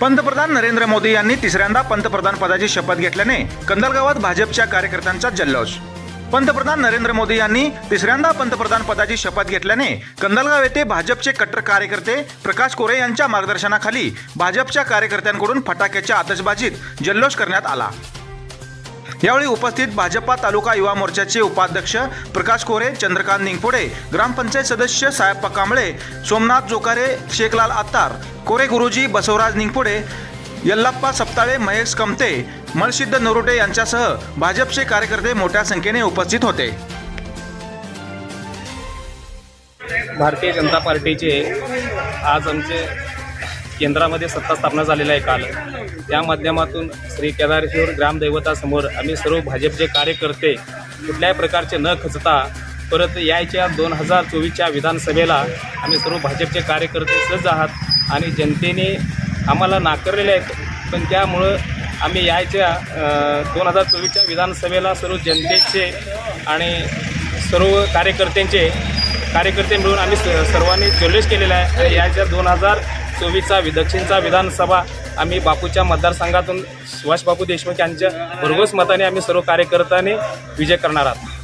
पंतप्रधान नरेंद्र मोदी यांनी तिसऱ्यांदा पंतप्रधान पदाची शपथ घेतल्याने कंदलगावात भाजपच्या कार्यकर्त्यांचा जल्लोष. पंतप्रधान नरेंद्र मोदी यांनी तिसऱ्यांदा पंतप्रधान पदाची शपथ घेतल्याने कंदलगाव येथे भाजपचे कट्टर कार्यकर्ते प्रकाश कोरे यांच्या मार्गदर्शनाखाली भाजपच्या कार्यकर्त्यांकडून फटाक्याच्या आतषबाजीत जल्लोष करण्यात आला. यावेळी उपस्थित भाजपा तालुका युवा मोर्चाचे उपाध्यक्ष प्रकाश कोरे चंद्रकांत निंगपुडे ग्रामपंचायत सदस्य साहेबप्पा कांबळे सोमनाथ जोकारे शेखलाल आत्तार कोरे गुरुजी बसवराज निंगपुडे यल्लाप्पा सप्ताळे महेश कमते मलसिद्ध नरोटे यांच्यासह भाजपचे कार्यकर्ते मोठ्या संख्येने उपस्थित होते. भारतीय जनता पार्टीचे आज आमचे केंद्रामध्ये सत्ता स्थापना झालेला आहे काल. त्या माध्यमातून श्री केदारेश्वर ग्रामदैवतासमोर आम्ही सर्व भाजपचे कार्यकर्ते कुठल्याही प्रकारचे न खचता परत यायच्या दोन हजार चोवीसच्या विधानसभेला आम्ही सर्व भाजपचे कार्यकर्ते सज्ज आहात आणि जनतेने आम्हाला नाकारलेले आहेत. पण त्यामुळं आम्ही यायच्या दोन हजार चोवीसच्या विधानसभेला सर्व जनतेचे आणि सर्व कार्यकर्त्यांचे कार्यकर्ते मिळून आम्ही स- सर्वांनी जल्लोष केलेला आहे. आणि याच्या दोन हजार चोवीसचा वि दक्षिणचा विधानसभा आम्ही बापूच्या मतदारसंघातून सुभाष बापू देशमुख यांच्या भरघोस मताने आम्ही सर्व कार्यकर्त्यांनी विजय करणार आहोत.